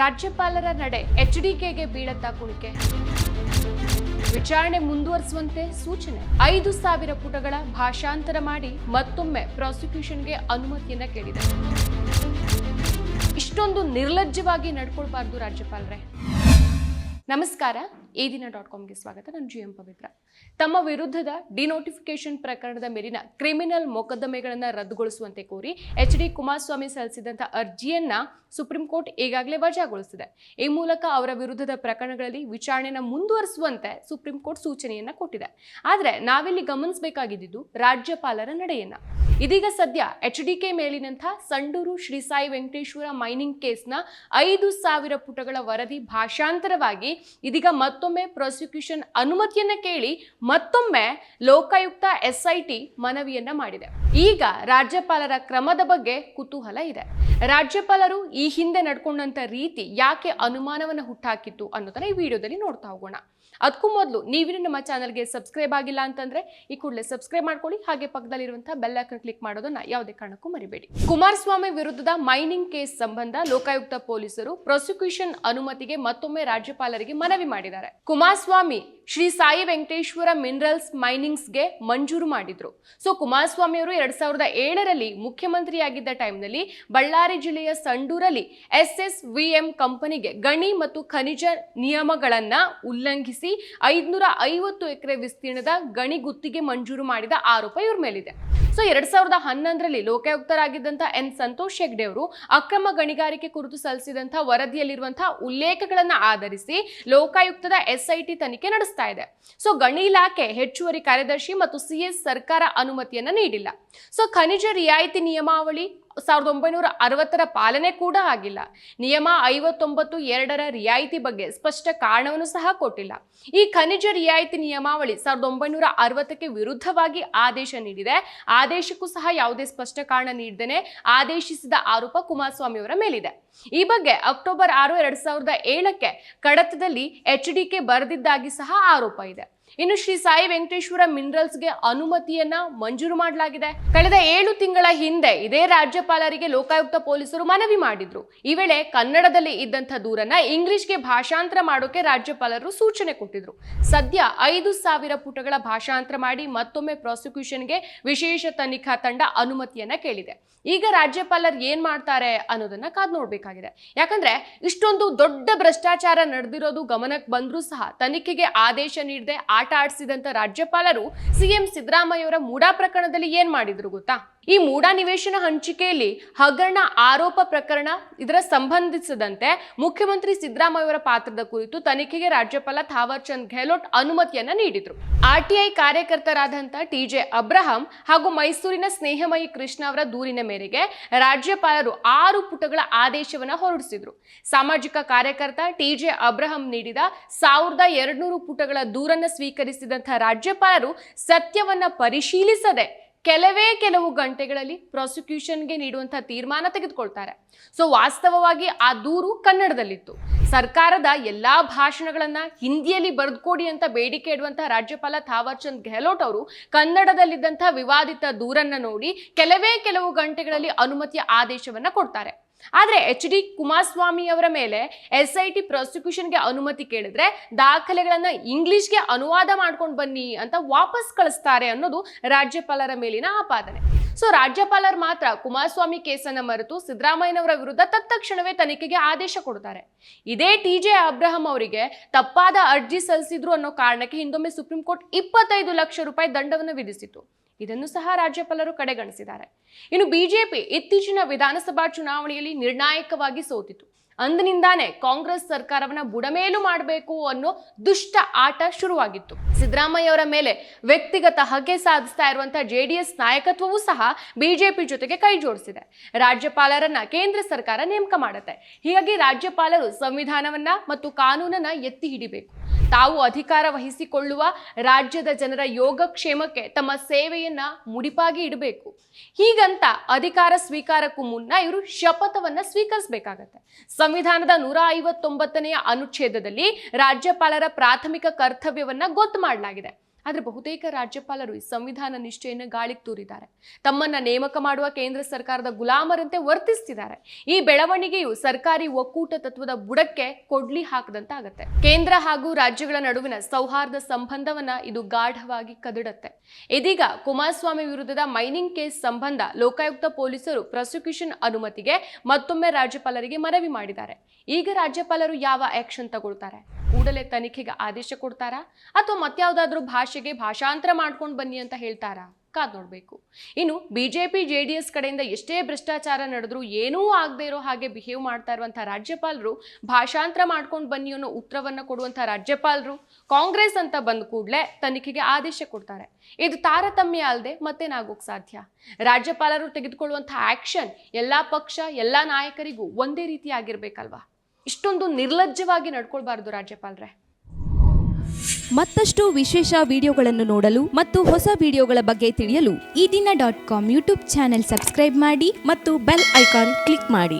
ರಾಜ್ಯಪಾಲರ ನಡೆ ಎಚ್ಡಿಕೆಗೆ ಬೀಳತ್ತಾ ಕುಣಿಕೆ ವಿಚಾರಣೆ ಮುಂದುವರಿಸುವಂತೆ ಸೂಚನೆ. ಐದು ಸಾವಿರ ಪುಟಗಳ ಭಾಷಾಂತರ ಮಾಡಿ ಮತ್ತೊಮ್ಮೆ ಪ್ರಾಸಿಕ್ಯೂಷನ್ಗೆ ಅನುಮತಿಯನ್ನ ಕೇಳಿದೆ. ಇಷ್ಟೊಂದು ನಿರ್ಲಜ್ಜವಾಗಿ ನಡ್ಕೊಳ್ಬಾರ್ದು ರಾಜ್ಯಪಾಲರೇ. ನಮಸ್ಕಾರ. ಈ ದಿನ ಡಾಟ್ ಕಾಮ್ಗೆ ಸ್ವಾಗತ. ನಾನು ಜಿ ಎಂ ಪವಿತ್ರ. ತಮ್ಮ ವಿರುದ್ಧದ ಡಿನೋಟಿಫಿಕೇಶನ್ ಪ್ರಕರಣದ ಮೇಲಿನ ಕ್ರಿಮಿನಲ್ ಮೊಕದ್ದಮೆಗಳನ್ನು ರದ್ದುಗೊಳಿಸುವಂತೆ ಕೋರಿ ಎಚ್ ಡಿ ಕುಮಾರಸ್ವಾಮಿ ಸಲ್ಲಿಸಿದಂಥ ಅರ್ಜಿಯನ್ನ ಸುಪ್ರೀಂ ಕೋರ್ಟ್ ಈಗಾಗಲೇ ವಜಾಗೊಳಿಸಿದೆ. ಈ ಮೂಲಕ ಅವರ ವಿರುದ್ಧದ ಪ್ರಕರಣಗಳಲ್ಲಿ ವಿಚಾರಣೆಯನ್ನು ಮುಂದುವರಿಸುವಂತೆ ಸುಪ್ರೀಂ ಕೋರ್ಟ್ ಸೂಚನೆಯನ್ನ ಕೊಟ್ಟಿದೆ. ಆದರೆ ನಾವಿಲ್ಲಿ ಗಮನಿಸಬೇಕಾಗಿದ್ದು ರಾಜ್ಯಪಾಲರ ನಡೆಯನ್ನ. ಇದೀಗ ಸದ್ಯ ಎಚ್ ಡಿ ಕೆ ಮೇಲಿನಂಥ ಸಂಡೂರು ಶ್ರೀ ಸಾಯಿ ವೆಂಕಟೇಶ್ವರ ಮೈನಿಂಗ್ ಕೇಸ್ನ ಐದು ಸಾವಿರ ಪುಟಗಳ ವರದಿ ಭಾಷಾಂತರವಾಗಿ ಇದೀಗ ಮತ್ತೊಮ್ಮೆ ಪ್ರಾಸಿಕ್ಯೂಷನ್ ಅನುಮತಿಯನ್ನ ಕೇಳಿ ಮತ್ತೊಮ್ಮೆ ಲೋಕಾಯುಕ್ತ ಎಸ್ಐಟಿ ಮನವಿಯನ್ನ ಮಾಡಿದೆ. ಈಗ ರಾಜ್ಯಪಾಲರ ಕ್ರಮದ ಬಗ್ಗೆ ಕುತೂಹಲ ಇದೆ. ರಾಜ್ಯಪಾಲರು ಈ ಹಿಂದೆ ನಡ್ಕೊಂಡಂತ ರೀತಿ ಯಾಕೆ ಅನುಮಾನವನ್ನ ಹುಟ್ಟಾಕಿತ್ತು ಅನ್ನೋದನ್ನ ಈ ವಿಡಿಯೋದಲ್ಲಿ ನೋಡ್ತಾ ಹೋಗೋಣ. ಅದಕ್ಕೂ ಮೊದಲು ನೀವಿನ ನಮ್ಮ ಚಾನಲ್ಗೆ ಸಬ್ಸ್ಕ್ರೈಬ್ ಆಗಿಲ್ಲ ಅಂತಂದ್ರೆ ಈ ಕೂಡಲೇ ಸಬ್ಸ್ಕ್ರೈಬ್ ಮಾಡ್ಕೊಳ್ಳಿ. ಹಾಗೆ ಪಕ್ಕದಲ್ಲಿರುವಂತಹ ಬೆಲ್ ಐಕನ್ ಕ್ಲಿಕ್ ಮಾಡೋದನ್ನ ಯಾವುದೇ ಕಾರಣಕ್ಕೂ ಮರಿಬೇಡಿ. ಕುಮಾರಸ್ವಾಮಿ ವಿರುದ್ಧದ ಮೈನಿಂಗ್ ಕೇಸ್ ಸಂಬಂಧ ಲೋಕಾಯುಕ್ತ ಪೊಲೀಸರು ಪ್ರಾಸಿಕ್ಯೂಷನ್ ಅನುಮತಿಗೆ ಮತ್ತೊಮ್ಮೆ ರಾಜ್ಯಪಾಲರಿಗೆ ಮನವಿ ಮಾಡಿದ್ದಾರೆ. ಕುಮಾರಸ್ವಾಮಿ ಶ್ರೀ ಸಾಯಿ ವೆಂಕಟೇಶ್ವರ ಮಿನರಲ್ಸ್ ಮೈನಿಂಗ್ಸ್ಗೆ ಮಂಜೂರು ಮಾಡಿದ್ರು. ಸೊ ಕುಮಾರಸ್ವಾಮಿ ಅವರು ಎರಡ್ ಸಾವಿರದ ಏಳರಲ್ಲಿ ಮುಖ್ಯಮಂತ್ರಿಯಾಗಿದ್ದ ಟೈಮ್ನಲ್ಲಿ ಬಳ್ಳಾರಿ ಜಿಲ್ಲೆಯ ಸಂಡೂರಲ್ಲಿ ಎಸ್ ಎಸ್ ವಿ ಎಂ ಕಂಪನಿಗೆ ಗಣಿ ಮತ್ತು ಖನಿಜ ನಿಯಮಗಳನ್ನ ಉಲ್ಲಂಘಿಸಿ ಐದ್ನೂರ ಐವತ್ತು ಎಕರೆ ವಿಸ್ತೀರ್ಣದ ಗಣಿ ಗುತ್ತಿಗೆ ಮಂಜೂರು ಮಾಡಿದ ಆರೋಪ ಇವ್ರ ಮೇಲಿದೆ. ಸೊ, ಎರಡ್ ಸಾವಿರದ ಹನ್ನೊಂದರಲ್ಲಿ ಲೋಕಾಯುಕ್ತರಾಗಿದ್ದಂಥ ಎನ್ ಸಂತೋಷ್ ಹೆಗ್ಡೆ ಅವರು ಅಕ್ರಮ ಗಣಿಗಾರಿಕೆ ಕುರಿತು ಸಲ್ಲಿಸಿದಂತಹ ವರದಿಯಲ್ಲಿರುವಂತಹ ಉಲ್ಲೇಖಗಳನ್ನ ಆಧರಿಸಿ ಲೋಕಾಯುಕ್ತದ ಎಸ್ಐಟಿ ತನಿಖೆ ನಡೆಸ್ತಾ ಇದೆ. ಸೊ, ಗಣಿ ಇಲಾಖೆ ಹೆಚ್ಚುವರಿ ಕಾರ್ಯದರ್ಶಿ ಮತ್ತು ಸಿಎಸ್ ಸರ್ಕಾರ ಅನುಮತಿಯನ್ನ ನೀಡಿಲ್ಲ. ಸೊ, ಖನಿಜ ರಿಯಾಯಿತಿ ನಿಯಮಾವಳಿ ಸಾವಿರದ ಒಂಬೈನೂರ ಅರವತ್ತರ ಪಾಲನೆ ಕೂಡ ಆಗಿಲ್ಲ. ನಿಯಮ ಐವತ್ತೊಂಬತ್ತು ಎರಡರ ರಿಯಾಯಿತಿ ಬಗ್ಗೆ ಸ್ಪಷ್ಟ ಕಾರಣವನ್ನು ಸಹ ಕೊಟ್ಟಿಲ್ಲ. ಈ ಖನಿಜ ರಿಯಾಯಿತಿ ನಿಯಮಾವಳಿ ಸಾವಿರದ ಒಂಬೈನೂರ ಅರವತ್ತಕ್ಕೆ ವಿರುದ್ಧವಾಗಿ ಆದೇಶ ನೀಡಿದೆ. ಆದೇಶಕ್ಕೂ ಸಹ ಯಾವುದೇ ಸ್ಪಷ್ಟ ಕಾರಣ ನೀಡದೇನೆ ಆದೇಶಿಸಿದ ಆರೋಪ ಕುಮಾರಸ್ವಾಮಿ ಅವರ ಮೇಲಿದೆ. ಈ ಬಗ್ಗೆ ಅಕ್ಟೋಬರ್ ಆರು, ಎರಡ್ ಸಾವಿರದ ಏಳಕ್ಕೆ ಕಡತದಲ್ಲಿ ಎಚ್ ಡಿ ಕೆ ಬರೆದಿದ್ದಾಗಿ ಸಹ ಆರೋಪ ಇದೆ. ಇನ್ನು ಶ್ರೀ ಸಾಯಿ ವೆಂಕಟೇಶ್ವರ ಮಿನರಲ್ಸ್ಗೆ ಅನುಮತಿಯನ್ನ ಮಂಜೂರು ಮಾಡಲಾಗಿದೆ. ಕಳೆದ ಏಳು ತಿಂಗಳ ಹಿಂದೆ ಇದೇ ರಾಜ್ಯಪಾಲರಿಗೆ ಲೋಕಾಯುಕ್ತ ಪೊಲೀಸರು ಮನವಿ ಮಾಡಿದ್ರು. ಈ ವೇಳೆ ಕನ್ನಡದಲ್ಲಿ ಇದ್ದಂಥ ದೂರನ್ನ ಇಂಗ್ಲಿಷ್ಗೆ ಭಾಷಾಂತರ ಮಾಡೋಕೆ ರಾಜ್ಯಪಾಲರು ಸೂಚನೆ ಕೊಟ್ಟಿದ್ರು. ಸದ್ಯ ಐದು ಸಾವಿರ ಪುಟಗಳ ಭಾಷಾಂತರ ಮಾಡಿ ಮತ್ತೊಮ್ಮೆ ಪ್ರಾಸಿಕ್ಯೂಷನ್ಗೆ ವಿಶೇಷ ತನಿಖಾ ತಂಡ ಅನುಮತಿಯನ್ನ ಕೇಳಿದೆ. ಈಗ ರಾಜ್ಯಪಾಲರು ಏನ್ ಮಾಡ್ತಾರೆ ಅನ್ನೋದನ್ನ ಕಾದ್ ನೋಡ್ಬೇಕಾಗಿದೆ. ಯಾಕಂದ್ರೆ ಇಷ್ಟೊಂದು ದೊಡ್ಡ ಭ್ರಷ್ಟಾಚಾರ ನಡೆದಿರೋದು ಗಮನಕ್ಕೆ ಬಂದ್ರೂ ಸಹ ತನಿಖೆಗೆ ಆದೇಶ ನೀಡದೆ ಆಟ ಆಡಿಸಿದಂತ ರಾಜ್ಯಪಾಲರು ಸಿಎಂ ಸಿದ್ದರಾಮಯ್ಯವರ ಮೂಡಾ ಪ್ರಕರಣದಲ್ಲಿ ಏನ್ ಮಾಡಿದ್ರು ಗೊತ್ತಾ? ಈ ಮೂಡಾ ನಿವೇಶನ ಹಂಚಿಕೆಯಲ್ಲಿ ಹಗರಣ ಆರೋಪ ಪ್ರಕರಣ ಇದರ ಸಂಬಂಧಿಸಿದಂತೆ ಮುಖ್ಯಮಂತ್ರಿ ಸಿದ್ದರಾಮಯ್ಯವರ ಪಾತ್ರದ ಕುರಿತು ತನಿಖೆಗೆ ರಾಜ್ಯಪಾಲ ಥಾವರ್ ಚಂದ್ ಗೆಹ್ಲೋಟ್ ಅನುಮತಿಯನ್ನ ನೀಡಿದ್ರು. ಆರ್ಟಿಐ ಕಾರ್ಯಕರ್ತರಾದಂಥ ಟಿ ಜೆ ಅಬ್ರಹಾಂ ಹಾಗೂ ಮೈಸೂರಿನ ಸ್ನೇಹಮಯಿ ಕೃಷ್ಣ ಅವರ ದೂರಿನ ಮೇರೆಗೆ ರಾಜ್ಯಪಾಲರು ಆರು ಪುಟಗಳ ಆದೇಶವನ್ನ ಹೊರಡಿಸಿದ್ರು. ಸಾಮಾಜಿಕ ಕಾರ್ಯಕರ್ತ ಟಿ ಜೆ ಅಬ್ರಹಾಂ ನೀಡಿದ ಸಾವಿರದ ಎರಡ್ನೂರು ಪುಟಗಳ ದೂರನ್ನ ಸ್ವೀಕರಿಸಿದಂಥ ರಾಜ್ಯಪಾಲರು ಸತ್ಯವನ್ನ ಪರಿಶೀಲಿಸದೆ ಕೆಲವೇ ಕೆಲವು ಗಂಟೆಗಳಲ್ಲಿ ಪ್ರಾಸಿಕ್ಯೂಷನ್ಗೆ ನೀಡುವಂತಹ ತೀರ್ಮಾನ ತೆಗೆದುಕೊಳ್ತಾರೆ. ಸೊ ವಾಸ್ತವವಾಗಿ ಆ ದೂರು ಕನ್ನಡದಲ್ಲಿತ್ತು. ಸರ್ಕಾರದ ಎಲ್ಲಾ ಭಾಷಣಗಳನ್ನ ಹಿಂದಿಯಲ್ಲಿ ಬರೆದುಕೊಡಿ ಅಂತ ಬೇಡಿಕೆ ಇಡುವಂತಹ ರಾಜ್ಯಪಾಲ ಥಾವರ್ ಚಂದ್ ಗೆಹ್ಲೋಟ್ ಅವರು ಕನ್ನಡದಲ್ಲಿದ್ದಂತಹ ವಿವಾದಿತ ದೂರನ್ನ ನೋಡಿ ಕೆಲವೇ ಕೆಲವು ಗಂಟೆಗಳಲ್ಲಿ ಅನುಮತಿಯ ಆದೇಶವನ್ನ ಕೊಡ್ತಾರೆ. ಆದ್ರೆ ಎಚ್ ಡಿ ಕುಮಾರಸ್ವಾಮಿ ಅವರ ಮೇಲೆ ಎಸ್ ಐ ಟಿ ಪ್ರಾಸಿಕ್ಯೂಷನ್ಗೆ ಅನುಮತಿ ಕೇಳಿದ್ರೆ ದಾಖಲೆಗಳನ್ನು ಇಂಗ್ಲಿಷ್ಗೆ ಅನುವಾದ ಮಾಡ್ಕೊಂಡು ಬನ್ನಿ ಅಂತ ವಾಪಸ್ ಕಳಿಸ್ತಾರೆ ಅನ್ನೋದು ರಾಜ್ಯಪಾಲರ ಮೇಲಿನ ಆಪಾದನೆ. ಸೊ ರಾಜ್ಯಪಾಲರು ಮಾತ್ರ ಕುಮಾರಸ್ವಾಮಿ ಕೇಸನ್ನು ಮರೆತು ಸಿದ್ದರಾಮಯ್ಯನವರ ವಿರುದ್ಧ ತತ್ಕ್ಷಣವೇ ತನಿಖೆಗೆ ಆದೇಶ ಕೊಡ್ತಾರೆ ಇದೇ ಟಿ ಜೆ ಅಬ್ರಹಂ ಅವರಿಗೆ ತಪ್ಪಾದ ಅರ್ಜಿ ಸಲ್ಲಿಸಿದ್ರು ಅನ್ನೋ ಕಾರಣಕ್ಕೆ ಹಿಂದೊಮ್ಮೆ ಸುಪ್ರೀಂ ಕೋರ್ಟ್ ಇಪ್ಪತ್ತೈದು ಲಕ್ಷ ರೂಪಾಯಿ ದಂಡವನ್ನು ವಿಧಿಸಿತು ಇದನ್ನು ಸಹ ರಾಜ್ಯಪಾಲರು ಕಡೆಗಣಿಸಿದ್ದಾರೆ. ಇನ್ನು ಬಿಜೆಪಿ ಇತ್ತೀಚಿನ ವಿಧಾನಸಭಾ ಚುನಾವಣೆಯಲ್ಲಿ ನಿರ್ಣಾಯಕವಾಗಿ ಸೋತಿತು. ಅಂದಿನಿಂದಾನೇ ಕಾಂಗ್ರೆಸ್ ಸರ್ಕಾರವನ್ನ ಬುಡಮೇಲು ಮಾಡಬೇಕು ಅನ್ನೋ ದುಷ್ಟ ಆಟ ಶುರುವಾಗಿತ್ತು. ಸಿದ್ದರಾಮಯ್ಯ ಅವರ ಮೇಲೆ ವ್ಯಕ್ತಿಗತ ಹಗೆ ಸಾಧಿಸ್ತಾ ಇರುವಂತಹ ಜೆಡಿಎಸ್ ನಾಯಕತ್ವವೂ ಸಹ ಬಿಜೆಪಿ ಜೊತೆಗೆ ಕೈ ಜೋಡಿಸಿದೆ. ರಾಜ್ಯಪಾಲರನ್ನ ಕೇಂದ್ರ ಸರ್ಕಾರ ನೇಮಕ ಮಾಡುತ್ತೆ. ಹೀಗಾಗಿ ರಾಜ್ಯಪಾಲರು ಸಂವಿಧಾನವನ್ನ ಮತ್ತು ಕಾನೂನನ್ನ ಎತ್ತಿ ಹಿಡಿಬೇಕು. ತಾವು ಅಧಿಕಾರ ವಹಿಸಿಕೊಳ್ಳುವ ರಾಜ್ಯದ ಜನರ ಯೋಗಕ್ಷೇಮಕ್ಕೆ ತಮ್ಮ ಸೇವೆಯನ್ನ ಮುಡಿಪಾಗಿ ಇಡಬೇಕು. ಹೀಗಂತ ಅಧಿಕಾರ ಸ್ವೀಕಾರಕ್ಕೂ ಮುನ್ನ ಇವರು ಶಪಥವನ್ನ ಸ್ವೀಕರಿಸಬೇಕಾಗತ್ತೆ. ಸಂವಿಧಾನದ ನೂರ ಐವತ್ತೊಂಬತ್ತನೆಯ ಅನುಚ್ಛೇದದಲ್ಲಿ ರಾಜ್ಯಪಾಲರ ಪ್ರಾಥಮಿಕ ಕರ್ತವ್ಯವನ್ನ ಗೊತ್ತು ಮಾಡಲಾಗಿದೆ. ಆದರೆ ಬಹುತೇಕ ರಾಜ್ಯಪಾಲರು ಈ ಸಂವಿಧಾನ ನಿಷ್ಠೆಯನ್ನು ಗಾಳಿಗೆ ತೂರಿದ್ದಾರೆ. ತಮ್ಮನ್ನ ನೇಮಕ ಮಾಡುವ ಕೇಂದ್ರ ಸರ್ಕಾರದ ಗುಲಾಮರಂತೆ ವರ್ತಿಸ್ತಿದ್ದಾರೆ. ಈ ಬೆಳವಣಿಗೆಯು ಸರ್ಕಾರಿ ಒಕ್ಕೂಟ ತತ್ವದ ಬುಡಕ್ಕೆ ಕೊಡ್ಲಿ ಹಾಕದಂತಾಗತ್ತೆ. ಕೇಂದ್ರ ಹಾಗೂ ರಾಜ್ಯಗಳ ನಡುವಿನ ಸೌಹಾರ್ದ ಸಂಬಂಧವನ್ನ ಇದು ಗಾಢವಾಗಿ ಕದಡುತ್ತೆ. ಇದೀಗ ಕುಮಾರಸ್ವಾಮಿ ವಿರುದ್ಧದ ಮೈನಿಂಗ್ ಕೇಸ್ ಸಂಬಂಧ ಲೋಕಾಯುಕ್ತ ಪೊಲೀಸರು ಪ್ರಾಸಿಕ್ಯೂಷನ್ ಅನುಮತಿಗೆ ಮತ್ತೊಮ್ಮೆ ರಾಜ್ಯಪಾಲರಿಗೆ ಮನವಿ ಮಾಡಿದ್ದಾರೆ. ಈಗ ರಾಜ್ಯಪಾಲರು ಯಾವ ಆಕ್ಷನ್ ತಗೊಳ್ತಾರೆ? ಕೂಡಲೇ ತನಿಖೆಗೆ ಆದೇಶ ಕೊಡ್ತಾರಾ? ಅಥವಾ ಮತ್ಯಾವುದಾದ್ರೂ ಭಾಷೆಗೆ ಭಾಷಾಂತರ ಮಾಡ್ಕೊಂಡು ಬನ್ನಿ ಅಂತ ಹೇಳ್ತಾರಾ? ಕಾದ್ ನೋಡ್ಬೇಕು. ಇನ್ನು ಬಿಜೆಪಿ ಜೆ ಡಿ ಎಸ್ ಕಡೆಯಿಂದ ಎಷ್ಟೇ ಭ್ರಷ್ಟಾಚಾರ ನಡೆದ್ರೂ ಏನೂ ಆಗದೆ ಇರೋ ಹಾಗೆ ಬಿಹೇವ್ ಮಾಡ್ತಾ ಇರುವಂತಹ ರಾಜ್ಯಪಾಲರು ಭಾಷಾಂತರ ಮಾಡ್ಕೊಂಡು ಬನ್ನಿ ಅನ್ನೋ ಉತ್ತರವನ್ನ ಕೊಡುವಂತಹ ರಾಜ್ಯಪಾಲರು ಕಾಂಗ್ರೆಸ್ ಅಂತ ಬಂದ ಕೂಡಲೇ ತನಿಖೆಗೆ ಆದೇಶ ಕೊಡ್ತಾರೆ. ಇದು ತಾರತಮ್ಯ ಅಲ್ಲದೆ ಮತ್ತೇನಾಗೋಕ್ ಸಾಧ್ಯ? ರಾಜ್ಯಪಾಲರು ತೆಗೆದುಕೊಳ್ಳುವಂತಹ ಆಕ್ಷನ್ ಎಲ್ಲಾ ಪಕ್ಷ, ಎಲ್ಲಾ ನಾಯಕರಿಗೂ ಒಂದೇ ರೀತಿ ಆಗಿರ್ಬೇಕಲ್ವಾ? ಇಷ್ಟೊಂದು ನಿರ್ಲಜ್ಜವಾಗಿ ನಡ್ಕೊಳ್ಬಾರ್ದು ರಾಜ್ಯಪಾಲರೇ. ಮತ್ತಷ್ಟು ವಿಶೇಷ ವಿಡಿಯೋಗಳನ್ನು ನೋಡಲು ಮತ್ತು ಹೊಸ ವಿಡಿಯೋಗಳ ಬಗ್ಗೆ ತಿಳಿಯಲು Ee Dina dot com YouTube channel subscribe ಮಾಡಿ ಮತ್ತು ಬೆಲ್ ಐಕಾನ್ ಕ್ಲಿಕ್ ಮಾಡಿ.